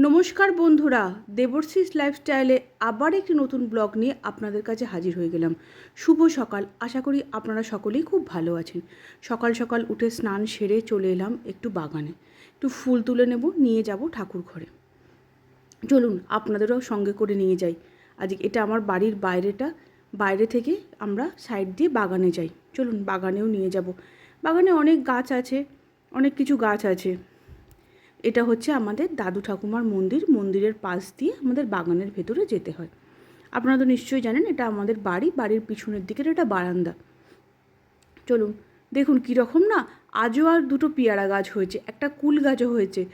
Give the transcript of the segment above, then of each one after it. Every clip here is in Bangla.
নমস্কার বন্ধুরা দেবর্ষিস লাইফস্টাইলে আবার একটি নতুন ব্লগ নিয়ে আপনাদের কাছে হাজির হয়ে গেলাম। শুভ সকাল, আশা করি আপনারা সকলেই খুব ভালো আছেন। সকাল সকাল উঠে স্নান সেরে চলে এলাম একটু বাগানে। একটু ফুল তুলে নেব, নিয়ে যাব ঠাকুর ঘরে। চলুন, আপনাদেরও সঙ্গে করে নিয়ে যাই। আজ এটা আমার বাড়ির বাইরেটা, বাইরে থেকে আমরা সাইড দিয়ে বাগানে যাই। চলুন, বাগানেও নিয়ে যাব। বাগানে অনেক গাছ আছে, অনেক কিছু গাছ আছে। এটা হচ্ছে আমাদের দাদু ঠাকুমার মন্দির, মন্দিরের পাশ দিয়ে আমাদের বাগানের ভেতরে যেতে হয়। আপনারা তো নিশ্চয়ই জানেন, এটা আমাদের বাড়ি, বাড়ির পিছনের দিকের এটা বারান্দা। চলুন, দেখুন কীরকম না, আজও আর দুটো পেয়ারা গাছ হয়েছে, একটা কুল গাছও হয়েছে।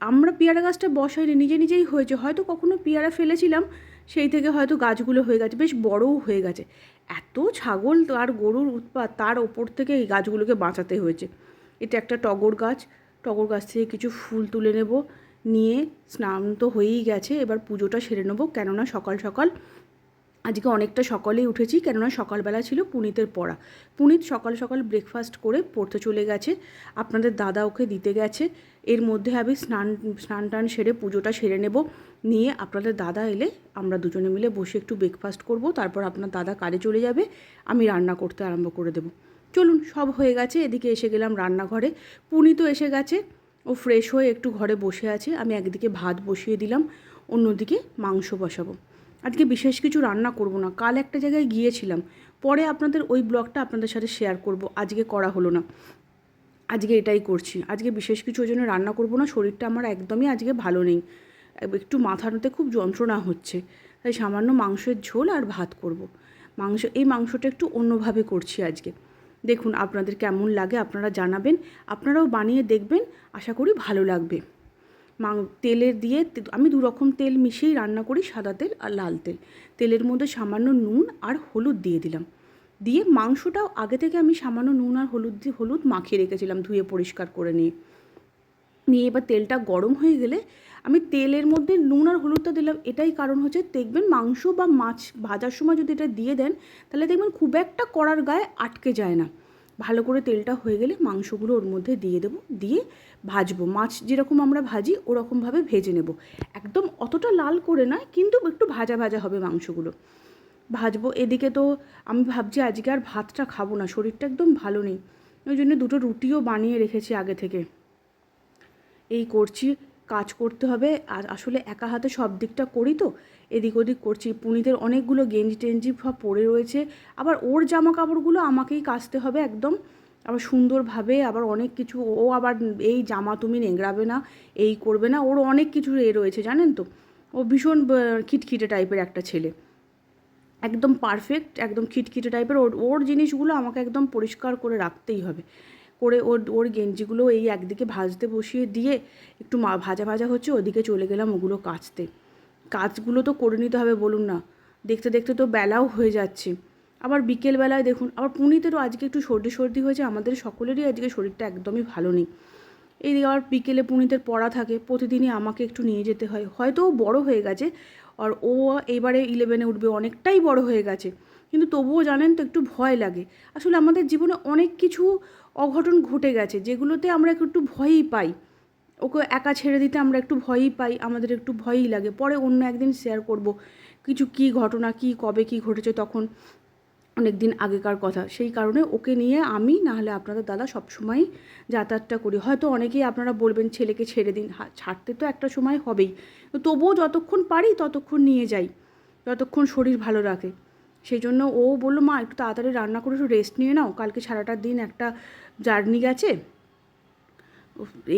আমরা পেয়ারা গাছটা বসাইনি, নিজে নিজেই হয়েছে, হয়তো কখনো পেয়ারা ফেলেছিলাম, সেই থেকে হয়তো গাছগুলো হয়ে গেছে, বেশ বড়ও হয়ে গেছে। এত ছাগল আর গরুর উৎপাত, তার ওপর থেকে এই গাছগুলোকে বাঁচাতে হয়েছে। এটা একটা টগর গাছ টগর গাছ থেকে কিছু ফুল তুলে নেব, নিয়ে স্নান তো হয়েই গেছে, এবার পুজোটা সেরে নেব। কেননা সকাল সকাল, আজকে অনেকটা সকালেই উঠেছি, কেননা সকালবেলা ছিল পুনিতের পড়া। পুনিত সকাল সকাল ব্রেকফাস্ট করে পড়তে চলে গেছে, আপনাদের দাদা ওকে দিতে গেছে। এর মধ্যে আমি স্নান স্নান টান সেরে পুজোটা সেরে নেব, নিয়ে আপনাদের দাদা এলে আমরা দুজনে মিলে বসে একটু ব্রেকফাস্ট করব, তারপর আপনার দাদা কাজে চলে যাবে, আমি রান্না করতে আরম্ভ করে দেবো। চলুন সব হয়ে গেছে, এদিকে এসে গেলাম রান্নাঘরে। পুনিতও এসে গেছে, ও ফ্রেশ হয়ে একটু ঘরে বসে আছে, আমি একদিকে ভাত বসিয়ে দিলাম, অন্যদিকে মাংস বসাবো। আজকে বিশেষ কিছু রান্না করব না, কাল একটা জায়গায় গিয়েছিলাম, পরে আপনাদের ওই ব্লগটা আপনাদের সাথে শেয়ার করব, আজকে করা হলো না। আজকে এটাই করছি, আজকে বিশেষ কিছু ওই জন্য রান্না করব না, শরীরটা আমার একদমই আজকে ভালো নেই, একটু মাথাতে খুব যন্ত্রণা হচ্ছে, তাই সামান্য মাংসের ঝোল আর ভাত করব। মাংস, এই মাংসটা একটু অন্যভাবে করছি আজকে। দেখুন আপনাদের কেমন লাগে, আপনারা জানাবেন, আপনারাও বানিয়ে দেখবেন, আশা করি ভালো লাগবে। মাং তেলের দিয়ে আমি দু রকম তেল মিশিয়েই রান্না করি, সাদা তেল আর লাল তেল। তেলের মধ্যে সামান্য নুন আর হলুদ দিয়ে দিলাম। দিয়ে মাংসটাও আগে থেকে আমি সামান্য নুন আর হলুদ দিয়ে, হলুদ মাখিয়ে রেখেছিলাম ধুয়ে পরিষ্কার করে নিয়ে। নিয়ে এবার তেলটা গরম হয়ে গেলে আমি তেলের মধ্যে নুন আর হলুদটা দিলাম, এটাই কারণ হচ্ছে দেখবেন মাংস বা মাছ ভাজার সময় যদি এটা দিয়ে দেন, তাহলে দেখবেন খুব একটা কড়ার গায়ে আটকে যায় না। ভালো করে তেলটা হয়ে গেলে মাংসগুলো ওর মধ্যে দিয়ে দেবো, দিয়ে ভাজবো। মাছ যেরকম আমরা ভাজি, ওরকমভাবে ভেজে নেব। একদম অতটা লাল করে নয় কিন্তু একটু ভাজা ভাজা হবে মাংসগুলো। ভাজবো। এদিকে তো আমি ভাবছি আজকে আর ভাতটা খাব না, শরীরটা একদম ভালো নেই। ওই জন্য দুটো রুটিও বানিয়ে রেখেছি আগে থেকে। এই করছি। কাজ করতে হবে। আর আসলে একা হাতে সব দিকটা করি তো। এদিক ওদিক করছি। পুনিদের অনেকগুলো গেঞ্জি টেঞ্জি সব পরে রয়েছে। আবার ওর জামা কাপড়গুলো আমাকেই কাচতে হবে একদম। আবার সুন্দরভাবে আবার অনেক কিছু, ও আবার এই জামা তুমি নেংড়াবে না, এই করবে না। ওর অনেক কিছু এ রয়েছে, জানেন তো? ও ভীষণ খিটখিটে টাইপের একটা ছেলে। একদম পারফেক্ট একদম খিটখিটে টাইপের। ওর ওর জিনিসগুলো আমাকে একদম পরিষ্কার করে রাখতেই হবে। করে ওর ওর গেঞ্জিগুলো এই একদিকে ভাজতে বসিয়ে দিয়ে একটু মা, ভাজা ভাজা হচ্ছে ওদিকে চলে গেলাম ওগুলো কাচতে। কাজগুলো তো করে নিতে হবে বলুন না। দেখতে দেখতে তো বেলাও হয়ে যাচ্ছে। আবার বিকেলবেলায় দেখুন, আবার পুনিতেরও আজকে একটু সর্দি সর্দি হয়েছে, আমাদের সকলেরই আজকে শরীরটা একদমই ভালো নেই। এই আবার বিকেলে পুনিতের পড়া থাকে, প্রতিদিনই আমাকে একটু নিয়ে যেতে হয়। হয়তো ও বড়ো হয়ে গেছে, আর ও এবারে ইলেভেনে উঠবে, অনেকটাই বড় হয়ে গেছে। কিন্তু তবুও জানেন তো একটু ভয় লাগে। আসলে আমাদের জীবনে অনেক কিছু অঘটন ঘটে গেছে, যেগুলোতে আমরা একটু ভয়ই পাই। ওকে একা ছেড়ে দিতে আমরা একটু ভয়ই পাই, আমাদের একটু ভয়ই লাগে। পরে অন্য একদিন শেয়ার করব, কিছু কি ঘটনা, কি, কবে কি ঘটেছে তখন অনেক দিন আগেকার কথা। সেই কারণে ওকে নিয়ে আমি, নাহলে আপনাদের দাদা সবসময় যাতায়াতটা করি। হয়তো অনেকেই আপনারা বলবেন, ছেলেকে ছেড়ে দিন। ছাড়তে তো একটা সময় হবেই। তবুও যতক্ষণ পারি ততক্ষণ নিয়ে যাই, যতক্ষণ শরীর ভালো রাখে। সেই জন্য ও বলল, মা, একটু তাড়াতাড়ি রান্না করে একটু রেস্ট নিয়ে নাও। কালকে সারাটা দিন একটা জার্নি গেছে।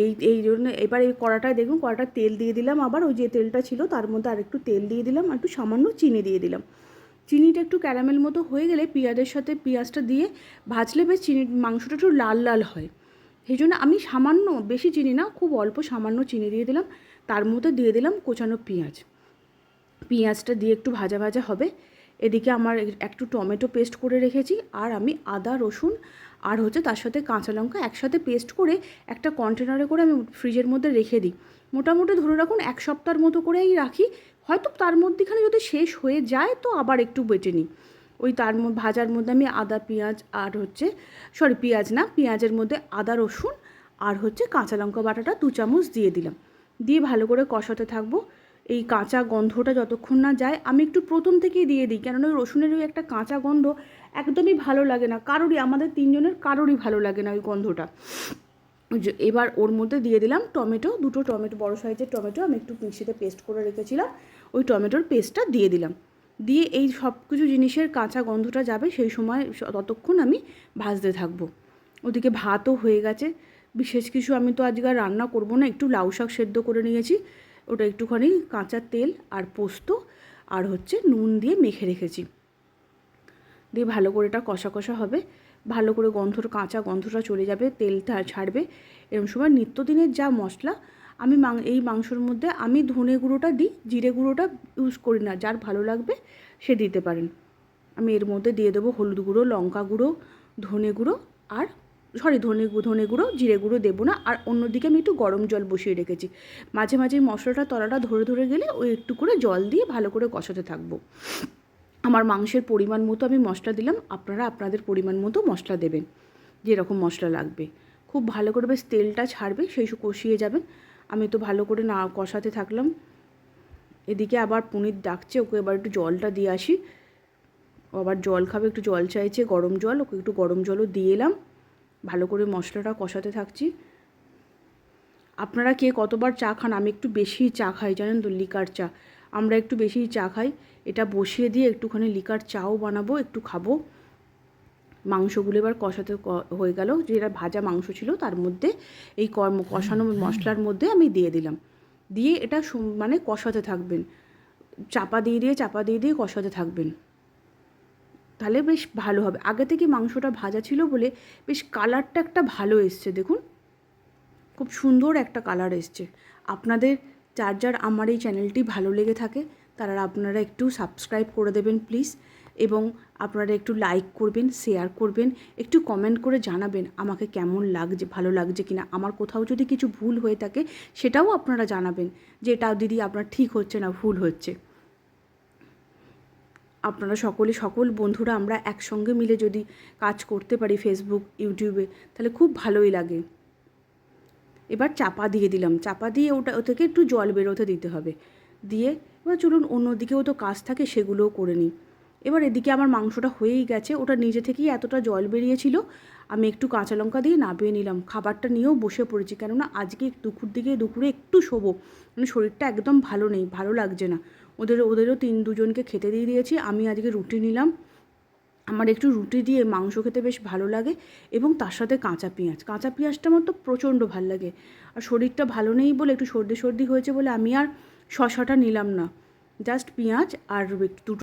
এই এই জন্য এবার এই কড়াটায় দেখুন, কড়াটা তেল দিয়ে দিলাম আবার, ওই যে তেলটা ছিল তার মধ্যে আর একটু তেল দিয়ে দিলাম, আর একটু সামান্য চিনি দিয়ে দিলাম। চিনিটা একটু ক্যারামেল মতো হয়ে গেলে পেঁয়াজের সাথে পেঁয়াজটা দিয়ে ভাজলে বেশ চিনি মাংসটা একটু লাল লাল হয়। সেই জন্য আমি সামান্য, বেশি চিনি না, খুব অল্প সামান্য চিনি দিয়ে দিলাম। তার মধ্যে দিয়ে দিলাম কোচানো পেঁয়াজ। পেঁয়াজটা দিয়ে একটু ভাজা ভাজা হবে। এদিকে আমার একটু টমেটো পেস্ট করে রেখেছি, আর আমি আদা, রসুন, আর হচ্ছে তার সাথে কাঁচা লঙ্কা একসাথে পেস্ট করে একটা কন্টেনারে করে আমি ফ্রিজের মধ্যে রেখে দিই। মোটামুটি ধরে রাখুন এক সপ্তাহের মতো করেই রাখি, হয়তো তার মধ্যেখানে যদি শেষ হয়ে যায় তো আবার একটু বেটে নিই। ওই তার ভাজার মধ্যে আমি আদা, পেঁয়াজ, আর হচ্ছে সরি পেঁয়াজ না, পেঁয়াজের মধ্যে আদা, রসুন, আর হচ্ছে কাঁচা লঙ্কা বাটাটা দু চামচ দিয়ে দিলাম। দিয়ে ভালো করে কষাতে থাকব। এই কাঁচা গন্ধটা যতক্ষণ না যায়, আমি একটু প্রথম থেকেই দিয়ে দিই। কেননা ওই রসুনের ওই একটা কাঁচা গন্ধ একদমই ভালো লাগে না। কারোরই, আমাদের তিনজনের কারোরই ভালো লাগে না ওই গন্ধটা। এবার ওর মধ্যে দিয়ে দিলাম টমেটো, দুটো টমেটো, বড় সাইজের টমেটো আমি একটু মিক্সিতে পেস্ট করে রেখেছিলাম। ওই টমেটোর পেস্টটা দিয়ে দিলাম। দিয়ে এই সব কিছু জিনিসের কাঁচা গন্ধটা যাবে, সেই সময় ততক্ষণ আমি ভাজতে থাকব। ওদিকে ভাতও হয়ে গেছে। বিশেষ কিছু আমি তো আজকে রান্না করব না, একটু লাউ শাক সেদ্ধ করে নিয়েছি। ওটা একটুখানি কাঁচা তেল আর পোস্ত আর হচ্ছে নুন দিয়ে মেখে রেখেছি। দিয়ে ভালো করে এটা কষা কষা হবে। ভালো করে গন্ধর কাঁচা গন্ধটা চলে যাবে, তেলটা ছাড়বে। এরকম সময় নিত্যদিনের যা মশলা, আমি এই মাংসর মধ্যে আমি ধনে গুঁড়োটা দিই, জিরে গুঁড়োটা ইউজ করি না, যার ভালো লাগবে সে দিতে পারেন। আমি এর মধ্যে দিয়ে দেবো হলুদ গুঁড়ো, লঙ্কা গুঁড়ো, ধনে গুঁড়ো আর সরি ধনে ধনে গুঁড়ো, জিরে গুঁড়ো দেবো না। আর অন্যদিকে আমি একটু গরম জল বসিয়ে রেখেছি। মাঝে মাঝে মশলাটা, তলাটা ধরে ধরে গেলে ওই একটু করে জল দিয়ে ভালো করে কষাতে থাকব। আমার মাংসের পরিমাণ মতো আমি মশলা দিলাম। আপনারা আপনাদের পরিমাণ মতো মশলা দেবেন, যেরকম মশলা লাগবে। খুব ভালো করে বেশ তেলটা ছাড়বে, সেই সব কষিয়ে যাবেন। আমি তো ভালো করে না কষাতে থাকলাম। এদিকে আবার পনির ডাকছে, ওকে এবার একটু জলটা দিয়ে আসি। ও আবার জল খাবে, একটু জল চাইছে, গরম জল, ওকে একটু গরম জলও দিয়ে এলাম। ভালো করে মশলাটা কষাতে থাকছি। আপনারা কে কতবার চা খান? আমি একটু বেশি চা খাই জানেন তো? লিকার চা। আমরা একটু বেশি চা খাই। এটা বসিয়ে দিয়ে একটুখানি লিকার চাও বানাবো একটু খাব। মাংসগুলো এবার কষাতে ক- হয়ে গেল। যেটা ভাজা মাংস ছিল তার মধ্যে এই কর্ম কষানো মশলার মধ্যে আমি দিয়ে দিলাম। দিয়ে এটা মানে কষাতে থাকবেন। চাপা দিয়ে দিয়ে চাপা দিয়ে দিয়ে কষাতে থাকবেন। তাহলে বেশ ভালো হবে। আগে থেকে মাংসটা ভাজা ছিল বলে বেশ কালারটা একটা ভালো এসছে, দেখুন। খুব সুন্দর একটা কালার এসছে। আপনাদের, যার যার আমার এই চ্যানেলটি ভালো লেগে থাকে, তারা আপনারা একটু সাবস্ক্রাইব করে দেবেন প্লিজ এবং আপনারা একটু লাইক করবেন শেয়ার করবেন, একটু কমেন্ট করে জানাবেন আমাকে কেমন লাগছে, ভালো লাগছে কি না আমার কোথাও যদি কিছু ভুল হয়ে থাকে, সেটাও আপনারা জানাবেন যে, এটা দিদি, আপনার ঠিক হচ্ছে না, ভুল হচ্ছে। আপনারা সকলে, সকল বন্ধুরা আমরা একসঙ্গে মিলে যদি কাজ করতে পারি ফেসবুক ইউটিউবে তাহলে খুব ভালোই লাগে। এবার চাপা দিয়ে দিলাম। চাপা দিয়ে ওটা ও থেকে একটু জল বেরোতে দিতে হবে। দিয়ে এবার চলুন অন্যদিকেও তো কাজ থাকে, সেগুলোও করে নিই। এবার এদিকে আমার মাংসটা হয়েই গেছে, ওটা নিজে থেকেই এতটা জল বেরিয়েছিল, আমি একটু কাঁচা লঙ্কা দিয়ে নাবিয়ে নিলাম। খাবারটা নিয়েও বসে পড়েছি, কেননা আজকে দুপুর দিকে দুপুরে একটু শোবো মানে শরীরটা একদম ভালো নেই, ভালো লাগছে না। ওদের ওদেরও তিন দুজনকে খেতে দিয়ে দিয়েছি। আমি আজকে রুটি নিলাম। আমার একটু রুটি দিয়ে মাংস খেতে বেশ ভালো লাগে এবং তার সাথে কাঁচা পেঁয়াজ। কাঁচা পেঁয়াজটা আমার তো প্রচণ্ড ভালো লাগে। আর শরীরটা ভালো নেই বলে একটু সর্দি সর্দি হয়েছে বলে আমি আর শশাটা নিলাম না। জাস্ট পেঁয়াজ আর দুটো